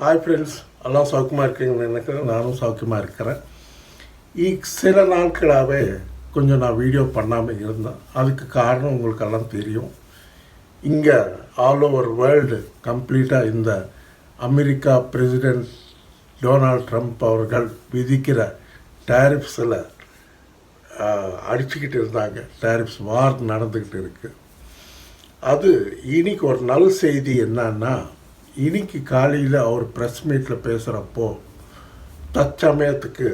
Hi friends எல்லாம் சௌக்கியமாக இருக்கீங்கன்னு நினைக்கிறேன். நானும் சௌக்கியமாக இருக்கிறேன். இ சில நாட்களாகவே கொஞ்சம் நான் வீடியோ பண்ணாமல் இருந்தேன். அதுக்கு காரணம் உங்களுக்கெல்லாம் தெரியும். இங்கே ஆல் ஓவர் வேர்ல்டு கம்ப்ளீட்டாக இந்த அமெரிக்கா பிரசிடென்ட் டொனால்ட் ட்ரம்ப் அவர்கள் விதிக்கிற டேரிஃப்ஸில் அடிச்சுக்கிட்டு இருந்தாங்க. டேரிஃப்ஸ் வார் நடந்துக்கிட்டு இருக்குது அது இன்னைக்கு ஒரு நல்ல செய்தி என்னன்னா இன்னைக்கு காலையில் அவர் ப்ரெஸ் மீட்டில் பேசுகிறப்போ தற்சமயத்துக்கு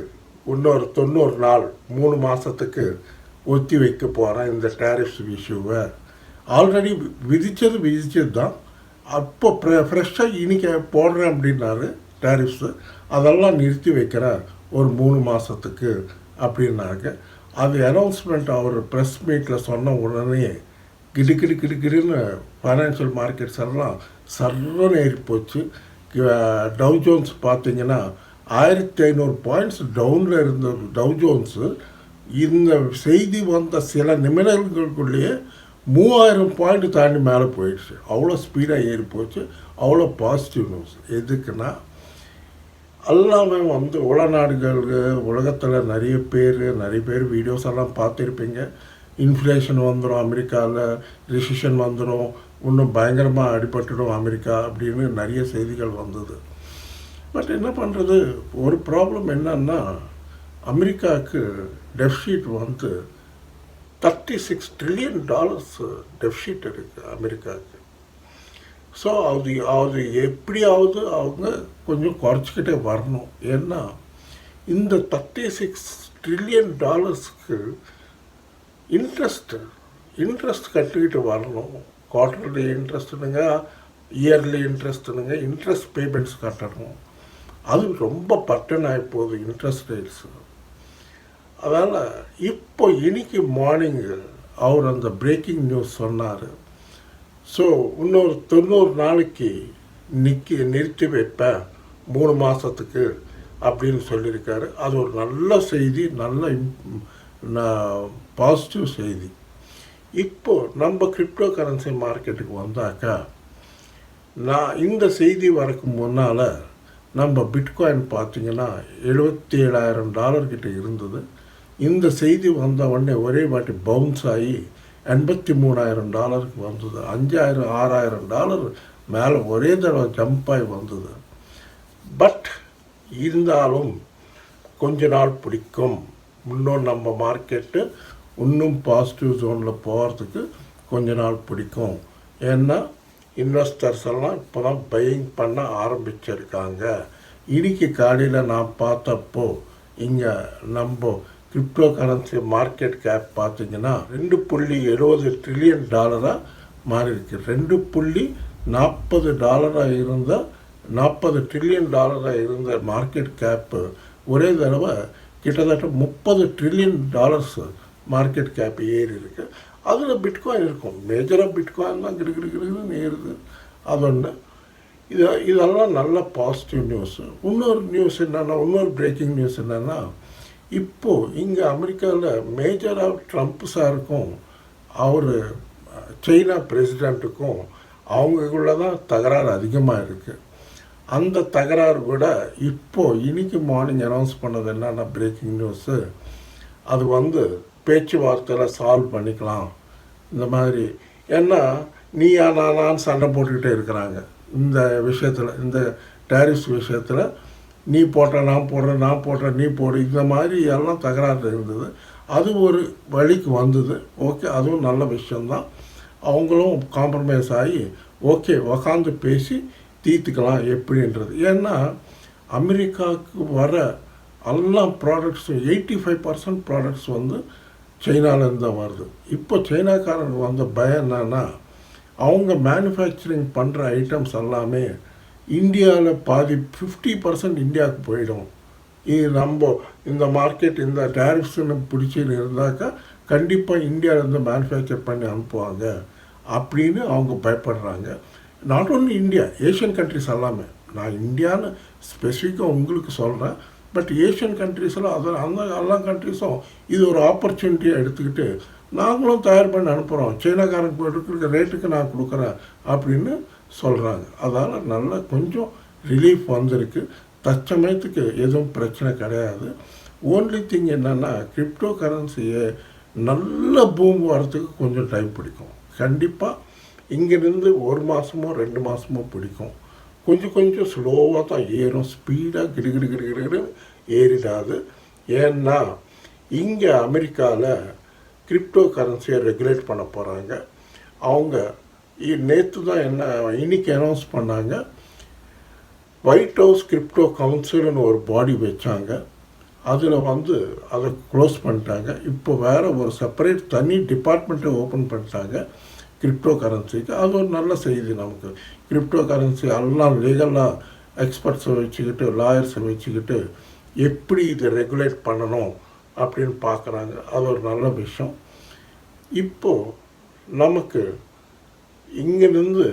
இன்னொரு தொண்ணூறு நாள் மூணு மாதத்துக்கு ஒத்தி வைக்க போகிறேன் இந்த டேரிஃப்ஸ் இஷ்யூவை ஆல்ரெடி விதித்தது விதித்தது தான் அப்போ ப்ரெ ஃப்ரெஷ்ஷாக இன்னைக்கு போடுறேன் அப்படின்னாரு டேரிஃப்ஸு அதெல்லாம் நிறுத்தி வைக்கிறேன் ஒரு மூணு மாதத்துக்கு அப்படின்னாங்க அது அனௌன்ஸ்மெண்ட் அவர் ப்ரெஸ் மீட்டில் சொன்ன உடனே கிடு கிடு கிடு கிடுன்னு ஃபைனான்ஷியல் மார்க்கெட்ஸ் எல்லாம் சர்வன் ஏறி போச்சு. டவ் ஜோன்ஸ் பார்த்தீங்கன்னா ஆயிரத்தி ஐநூறு பாயிண்ட்ஸ் டவுனில் இருந்த டவ் ஜோன்ஸு இந்த செய்தி வந்த சில நிமிடங்களுக்குள்ளேயே மூவாயிரம் பாயிண்ட் தாண்டி மேலே போயிடுச்சு. அவ்வளோ ஸ்பீடாக ஏறி போச்சு. அவ்வளோ பாசிட்டிவ் நியூஸ் எதுக்குன்னா எல்லாமே வந்து உல நாடுகளுக்கு உலகத்தில் நிறைய பேர் நிறைய பேர் வீடியோஸ் எல்லாம் பார்த்துருப்பீங்க. இன்ஃப்ளேஷன் வந்துடும் அமெரிக்காவில் ரிசிஷன் வந்துடும் இன்னும் பயங்கரமாக அடிபட்டுடும் அமெரிக்கா அப்படின்னு நிறைய செய்திகள் வந்தது. பட் என்ன பண்ணுறது ஒரு ப்ராப்ளம் என்னன்னா அமெரிக்காவுக்கு டெஃபிஷிட் வந்து thirty six trillion dollars deficit இருக்குது அமெரிக்காவுக்கு. ஸோ அது அது எப்படியாவது அவங்க கொஞ்சம் குறைச்சிக்கிட்டே வரணும். ஏன்னா இந்த தேர்ட்டி சிக்ஸ் ட்ரில்லியன் டாலர்ஸ்க்கு இன்ட்ரெஸ்ட்டு இன்ட்ரெஸ்ட் கட்டிக்கிட்டு வரணும். குவார்டர்லி இன்ட்ரெஸ்ட்டுனுங்க இயர்லி இன்ட்ரெஸ்ட்டுனுங்க இன்ட்ரெஸ்ட் பேமெண்ட்ஸ் கட்டணும். அது ரொம்ப பட்டன் ஆகி போகுது இன்ட்ரெஸ்ட் ரேட்ஸு அதனால் இப்போ இன்னைக்கு மார்னிங்கு அவர் அந்த பிரேக்கிங் நியூஸ் சொன்னார். ஸோ இன்னொரு தொண்ணூறு நாளைக்கு நிற்கி நிறுத்தி வைப்பேன் மூணு மாதத்துக்கு அப்படின்னு சொல்லியிருக்காரு. அது ஒரு நல்ல செய்தி நல்ல பாசிட்டிவ் செய்தி. இப்போது நம்ம கிரிப்டோ கரன்சி மார்க்கெட்டுக்கு வந்தாக்கா நான் இந்த செய்தி வரக்கு முன்னால் நம்ம பிட்காயின் பார்த்தீங்கன்னா எழுபத்தி ஏழாயிரம் டாலர் கிட்டே இருந்தது. இந்த செய்தி வந்த உடனே ஒரே வாட்டி பவுன்ஸ் ஆகி எண்பத்தி மூணாயிரம் டாலருக்கு வந்தது. அஞ்சாயிரம் ஆறாயிரம் டாலர் மேலே ஒரே தடவை ஜம்ப் ஆகி வந்தது. பட் இருந்தாலும் கொஞ்ச நாள் பிடிக்கும். இன்னும் நம்ம மார்க்கெட்டு இன்னும் பாசிட்டிவ் ஜோனில் போகிறதுக்கு கொஞ்ச நாள் பிடிக்கும். ஏன்னா இன்வெஸ்டர்ஸ் எல்லாம் இப்போ தான் பையிங் பண்ண ஆரம்பிச்சிருக்காங்க. இடிக்கு காலையில் நான் பார்த்தப்போ இங்கே நம்ம கிரிப்டோ கரன்சி மார்க்கெட் கேப் பார்த்தீங்கன்னா ரெண்டு புள்ளி எழுபது ட்ரில்லியன் டாலராக மாறி இருக்கு ரெண்டு புள்ளி நாற்பது டாலராக இருந்த நாற்பது ட்ரில்லியன் டாலராக இருந்த மார்க்கெட் கேப்பு ஒரே தடவை கிட்டத்தட்ட முப்பது ட்ரில்லியன் டாலர்ஸ் மார்க்கெட் கேப் ஏறி இருக்கு. அதில் பிட்காயின் இருக்கும். மேஜராக பிட்காயின் தான் கிடு கிடு கிடுன்னு ஏறுது. அது ஒன்று இது இதெல்லாம் நல்ல பாசிட்டிவ் நியூஸ் இன்னொரு நியூஸ் என்னென்னா இன்னொரு பிரேக்கிங் நியூஸ் என்னென்னா இப்போது இங்கே அமெரிக்காவில் மேஜராக ட்ரம்ப் சாருக்கும் அவர் சைனா பிரசிடெண்ட்டுக்கும் அவங்களுக்குள்ள தான் தகராறு அதிகமாக இருக்குது அந்த தகராறு கூட இப்போது இன்றைக்கி மார்னிங் அனௌன்ஸ் பண்ணது என்னென்னா பிரேக்கிங் நியூஸு அது வந்து பேச்சுவார்த்தையில் சால்வ் பண்ணிக்கலாம். இந்த மாதிரி. ஏன்னா நீயா நானான்னு சண்டை போட்டுக்கிட்டே இருக்கிறாங்க. இந்த விஷயத்தில் இந்த டேரிஸ் விஷயத்தில் நீ போட்ட நான் போடுறேன் நான் போடுறேன் நீ போடு இந்த மாதிரி எல்லாம் தகராறு இருந்தது. அது ஒரு வழிக்கு வந்தது. ஓகே அதுவும் நல்ல விஷயந்தான் அவங்களும் காம்ப்ரமைஸ் ஆகி ஓகே உக்காந்து பேசி தீர்த்துக்கலாம் எப்படின்றது. ஏன்னா அமெரிக்காவுக்கு வர எல்லா ப்ராடக்ட்ஸும் எயிட்டி ஃபைவ் பர்சன்ட் ப்ராடக்ட்ஸ் வந்து சைனாலேருந்து தான் வருது. இப்போ சைனாக்காரங்க வந்த பயம் என்னன்னா அவங்க மேனுஃபேக்சரிங் பண்ணுற ஐட்டம்ஸ் எல்லாமே இந்தியாவில் பாதி ஃபிஃப்டி பர்சன்ட் இந்தியாவுக்கு போயிடும். இது நம்ம இந்த மார்க்கெட் இந்த டேரிஃப்ஸ்னு பிடிச்சின்னு இருந்தாக்கா கண்டிப்பாக இந்தியாவிலேருந்து மேனுஃபேக்சர் பண்ணி அனுப்புவாங்க அப்படின்னு அவங்க பயப்படுறாங்க. Not only India Asian countries எல்லாமே. நான் இந்தியான்னு ஸ்பெசிஃபிக்காக உங்களுக்கு சொல்கிறேன் பட் ஏஷியன் கண்ட்ரீஸில் அதில் அந்த எல்லா கண்ட்ரீஸும் இது ஒரு ஆப்பர்ச்சுனிட்டியாக எடுத்துக்கிட்டு நாங்களும் தயார் பண்ணி அனுப்புகிறோம் சைனாக்காரங்க இருக்கிற ரேட்டுக்கு நான் கொடுக்குறேன் அப்படின்னு சொல்கிறாங்க அதால் நல்லா கொஞ்சம் ரிலீஃப் வந்திருக்கு. தற்சமயத்துக்கு எதுவும் பிரச்சனை கிடையாது. ஓன்லி திங் என்னென்னா கிரிப்டோ கரன்சியை நல்ல பூம் வரத்துக்கு கொஞ்சம் டைம் பிடிக்கும். கண்டிப்பாக இங்கேருந்து ஒரு மாதமோ ரெண்டு மாதமோ பிடிக்கும். கொஞ்சம் கொஞ்சம் ஸ்லோவாக தான் ஏறும். ஸ்பீடாக கிடுகிடு கிடுகிடு ஏறிடாது. ஏன்னா இங்கே அமெரிக்காவில் கிரிப்டோ கரன்சியை ரெகுலேட் பண்ண போகிறாங்க அவங்க நேற்று தான் என்ன இன்னைக்கு அனௌன்ஸ் பண்ணாங்க. ஒயிட் ஹவுஸ் கிரிப்டோ கவுன்சில்னு ஒரு பாடி வச்சாங்க. அதில் வந்து அதை க்ளோஸ் பண்ணிட்டாங்க. இப்போ வேறு ஒரு செப்பரேட் தனி டிபார்ட்மெண்ட்டை ஓப்பன் பண்ணிட்டாங்க. கிரிப்டோ கரன்சிக்கு அது ஒரு நல்ல செய்தி நமக்கு. கிரிப்டோ கரன்சி எல்லாம் லீகலாக எக்ஸ்பர்ட்ஸை வச்சுக்கிட்டு லாயர்ஸை வச்சுக்கிட்டு எப்படி இதை ரெகுலேட் பண்ணணும் அப்படின்னு பார்க்குறாங்க. அது ஒரு நல்ல விஷயம். இப்போது நமக்கு இங்கேருந்து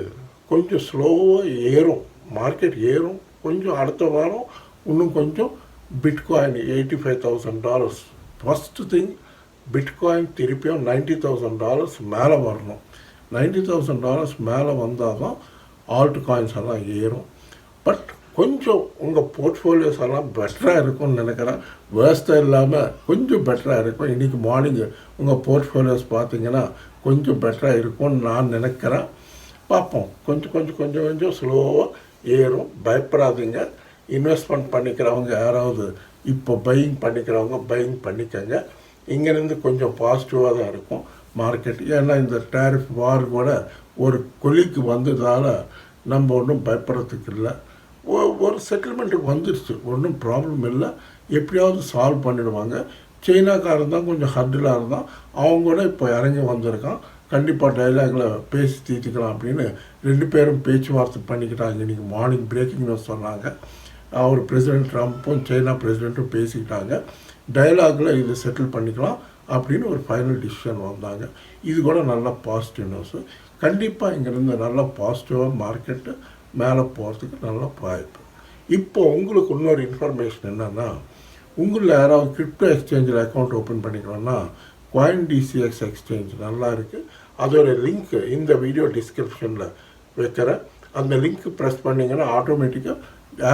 கொஞ்சம் ஸ்லோவாக ஏறும். மார்க்கெட் ஏறும். கொஞ்சம் அடுத்த வாரம் இன்னும் கொஞ்சம் bitcoin eighty five thousand dollars first thing bitcoin திருப்பியும் நைன்டி தௌசண்ட் டாலர்ஸ் மேலே வரணும். நைன்டி தௌசண்ட் டாலர்ஸ் மேலே வந்தால் தான் ஆல்ட் காயின்ஸ் எல்லாம் ஏறும். பட் கொஞ்சம் உங்கள் போர்ட்ஃபோலியோஸ் எல்லாம் பெட்டராக இருக்கும்னு நினைக்கிறேன். வேஸ்ட்டாக இல்லாமல் கொஞ்சம் பெட்டராக இருக்கும். இன்றைக்கி மார்னிங் உங்கள் போர்ட்ஃபோலியோஸ் பார்த்தீங்கன்னா கொஞ்சம் பெட்டராக இருக்கும்னு நான் நினைக்கிறேன். பார்ப்போம். கொஞ்சம் கொஞ்சம் கொஞ்சம் கொஞ்சம் ஸ்லோவாக ஏறும். பயப்படாதீங்க. இன்வெஸ்ட்மெண்ட் பண்ணிக்கிறவங்க யாராவது இப்போ பையிங் பண்ணிக்கிறவங்க பையிங் பண்ணிக்கங்க. இங்கேருந்து கொஞ்சம் பாசிட்டிவாக தான் இருக்கும். மார்க்கெட் ஏன்னா இந்த டேரிஃப் வார் கூட ஒரு கொலிக்கு வந்ததால் நம்ம ஒன்றும் பயப்படுறதுக்கு இல்லை. ஒரு செட்டில்மெண்ட்டுக்கு வந்துடுச்சு ஒன்றும் ப்ராப்ளம் இல்லை. எப்படியாவது சால்வ் பண்ணிடுவாங்க. சைனாக்காரன் தான் கொஞ்சம் ஹர்டிலாக இருந்தான். அவங்க கூட இப்போ இறங்கி வந்திருக்கான். கண்டிப்பாக டைலாகில் பேசி தீர்த்துக்கலாம் அப்படின்னு ரெண்டு பேரும் பேச்சுவார்த்தை பண்ணிக்கிட்டாங்க. இன்றைக்கி மார்னிங் பிரேக்கிங் நியூஸ் சொன்னாங்க. அவர் பிரசிடென்ட் ட்ரம்ப்பும் சைனா பிரசிடெண்ட்டும் பேசிக்கிட்டாங்க. டைலாகில் இது செட்டில் பண்ணிக்கலாம். அப்படின்னு ஒரு ஃபைனல் டிசிஷன் வந்தாங்க. இது கூட நல்ல பாசிட்டிவ் நியூஸ் கண்டிப்பாக இங்கேருந்து நல்ல பாசிட்டிவாக மார்க்கெட்டு மேலே போகிறதுக்கு நல்ல வாய்ப்பு. இப்போ உங்களுக்கு இன்னொரு இன்ஃபர்மேஷன் என்னென்னா உங்களில் யாராவது கிரிப்டோ எக்ஸ்சேஞ்சில் அக்கௌண்ட் ஓப்பன் பண்ணிக்கணும்னா குவாயின் டிசிஎக்ஸ் எக்ஸ்சேஞ்ச் நல்லா இருக்குது அதோட லிங்க் இந்த வீடியோ டிஸ்கிரிப்ஷனில் வைக்கிறேன். அந்த லிங்க் ப்ரெஸ் பண்ணிங்கன்னா ஆட்டோமேட்டிக்காக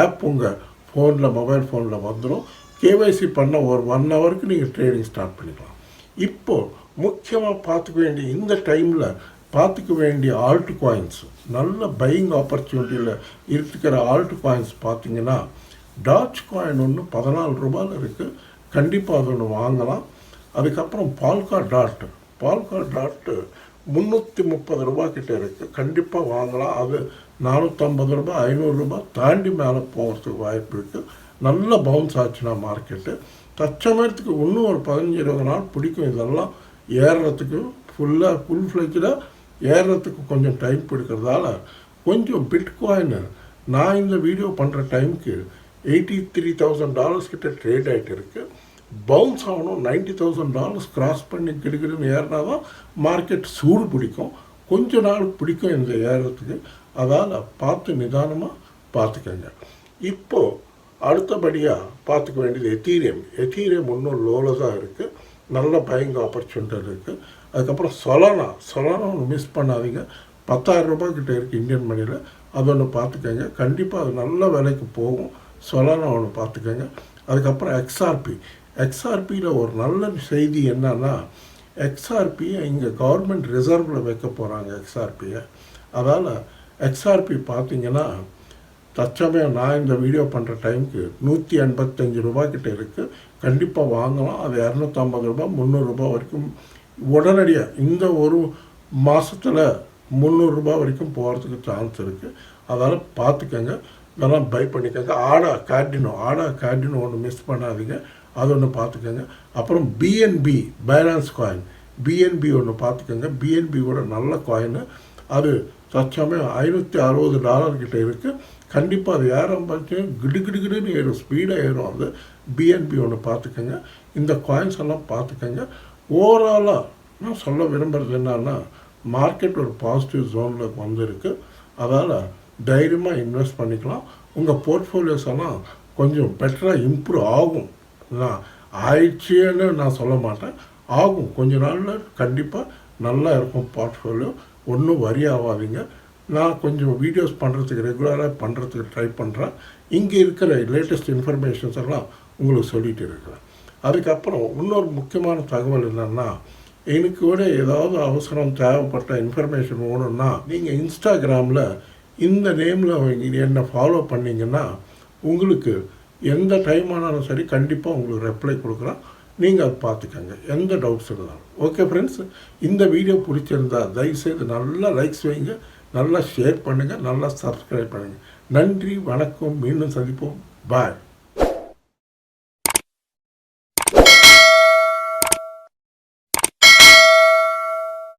ஆப் உங்கள் ஃபோனில் மொபைல் ஃபோனில் வந்துடும் கேவைசி பண்ண ஒரு ஒன் ஹவருக்கு நீங்கள் ட்ரேடிங் ஸ்டார்ட் பண்ணிக்கலாம். இப்போ முக்கியமாக பார்த்துக்க வேண்டிய இந்த டைமில் பார்த்துக்க வேண்டிய ஆல்ட் காயின்ஸ் நல்ல பையிங் ஆப்பர்ச்சுனிட்டியில் இருக்கிற ஆல்ட் காயின்ஸ் பார்த்தீங்கன்னா டாச் காயின் ஒன்று பதினாலு ரூபாயில் இருக்குது கண்டிப்பாக அது ஒன்று வாங்கலாம். அதுக்கப்புறம் பால்கா டாட் பால்கா டாட்டு முந்நூற்றி முப்பது ரூபா இருக்குது கண்டிப்பாக வாங்கலாம். அது நானூற்றம்பது ரூபாய் ஐநூறுரூபா தாண்டி மேலே போகிறதுக்கு வாய்ப்பு இருக்குது நல்ல பவுன்ஸ் ஆச்சுன்னா மார்க்கெட்டு தற்சமயத்துக்கு இன்னும் ஒரு பதினஞ்சு இருபது நாள் பிடிக்கும் இதெல்லாம். ஏறுறதுக்கு ஃபுல்லாக ஃபுல் ஃப்ளெஜில் ஏறுறதுக்கு கொஞ்சம் டைம் பிடிக்கிறதால கொஞ்சம் பிட்காயின் நான் இந்த வீடியோ பண்ணுற டைமுக்கு எயிட்டி த்ரீ தௌசண்ட் டாலர்ஸ் கிட்ட ட்ரேட் ஆகிட்டு இருக்குது பவுன்ஸ் ஆகணும் நைன்டி தௌசண்ட் டாலர்ஸ் கிராஸ் பண்ணி கிடுக்கிடுன்னு ஏறினா தான் மார்க்கெட் சூடு பிடிக்கும். கொஞ்ச நாள் பிடிக்கும் இந்த ஏறுறதுக்கு. அதால் பார்த்து நிதானமாக பார்த்துக்கங்க. இப்போது அடுத்தபடியாக பார்த்துக்க வேண்டியது எத்தீரியம். எத்தீரியம் இன்னும் லோவில் தான் இருக்குது நல்ல பயங்க ஆப்பர்ச்சுனிட்டி இருக்குது அதுக்கப்புறம் சொலானா சொலானா ஒன்று மிஸ் பண்ணாதீங்க. பத்தாயிரம் ரூபாய் கிட்டே இருக்குது இந்தியன் மணியில் அது ஒன்று பார்த்துக்கங்க. கண்டிப்பாக அது நல்ல விலைக்கு போகும். சொலானா ஒன்று பார்த்துக்கங்க. அதுக்கப்புறம் எக்ஸ்ஆர்பி எக்ஸ்ஆர்பியில் ஒரு நல்ல செய்தி என்னன்னா எக்ஸ்ஆர்பியை இங்கே கவர்மெண்ட் ரிசர்வில் வைக்க போகிறாங்க எக்ஸ்ஆர்பியை அதால் எக்ஸ்ஆர்பி பார்த்தீங்கன்னா தற்சமயம் நான் இந்த வீடியோ பண்ணுற டைமுக்கு நூற்றி எண்பத்தஞ்சு ரூபாய்க்கிட்ட இருக்குது கண்டிப்பாக வாங்கலாம். அது இரநூத்தம்பது ரூபா முந்நூறுரூபா வரைக்கும் உடனடியாக இந்த ஒரு மாதத்தில் முந்நூறுரூபா வரைக்கும் போகிறதுக்கு சான்ஸ் இருக்குது அதனால் பார்த்துக்கோங்க இதெல்லாம் பை பண்ணிக்கோங்க. ஆடா கார்டினோ ஆடா கார்டினோ ஒன்று மிஸ் பண்ணாதீங்க. அது ஒன்று பார்த்துக்கோங்க அப்புறம் பிஎன்பி பேலன்ஸ் காயின் பிஎன்பி ஒன்று பார்த்துக்கோங்க பிஎன்பி கூட நல்ல காயின் அது தற்சமயம் ஐநூற்றி அறுபது டாலர் கிட்டே இருக்குது கண்டிப்பாக அது ஏறம் பார்த்து கிடு கிடு கிடுன்னு ஏறும். ஸ்பீடாக ஏறும் அது. பிஎன்பி ஒன்று பார்த்துக்கோங்க. இந்த காயின்ஸ் எல்லாம் பார்த்துக்கோங்க. ஓவராலாக நான் சொல்ல விரும்புகிறது என்னன்னா மார்க்கெட் ஒரு பாசிட்டிவ் ஜோனில் வந்திருக்கு. அதால் தைரியமாக இன்வெஸ்ட் பண்ணிக்கலாம். உங்கள் போர்ட்ஃபோலியோஸ் எல்லாம் கொஞ்சம் பெட்டராக இம்ப்ரூவ் ஆகும். நான் ஆயிடுச்சுன்னு நான் சொல்ல மாட்டேன். ஆகும். கொஞ்ச நாளில் கண்டிப்பாக நல்லா இருக்கும் போர்ட்ஃபோலியோ ஒன்றும் வரி ஆகாதீங்க. நான் கொஞ்சம் வீடியோஸ் பண்ணுறதுக்கு ரெகுலராக பண்ணுறதுக்கு ட்ரை பண்ணுறேன் இங்கே இருக்கிற லேட்டஸ்ட் இன்ஃபர்மேஷன்ஸ் எல்லாம் உங்களுக்கு சொல்லிகிட்டு இருக்கிறேன். அதுக்கப்புறம் இன்னொரு முக்கியமான தகவல் என்னென்னா எனக்கு கூட ஏதாவது அவசரம் தேவைப்பட்ட இன்ஃபர்மேஷன் வேணும்னா நீங்கள் இன்ஸ்டாகிராமில் இந்த நேமில் என்னை ஃபாலோ பண்ணிங்கன்னா உங்களுக்கு எந்த டைம் ஆனாலும் சரி கண்டிப்பாக உங்களுக்கு ரெப்ளை கொடுக்குறேன். நீங்கள் அதை பார்த்துக்கோங்க. எந்த டவுட்ஸ் இருந்தாலும். ஓகே ஃப்ரெண்ட்ஸ் இந்த வீடியோ பிடிச்சிருந்தா தயவுசெய்து நல்லா லைக்ஸ் வைங்க. நல்லா ஷேர் பண்ணுங்கள் நல்லா சப்ஸ்கிரைப் பண்ணுங்கள் நன்றி வணக்கம் மீண்டும் சந்திப்போம். பாய்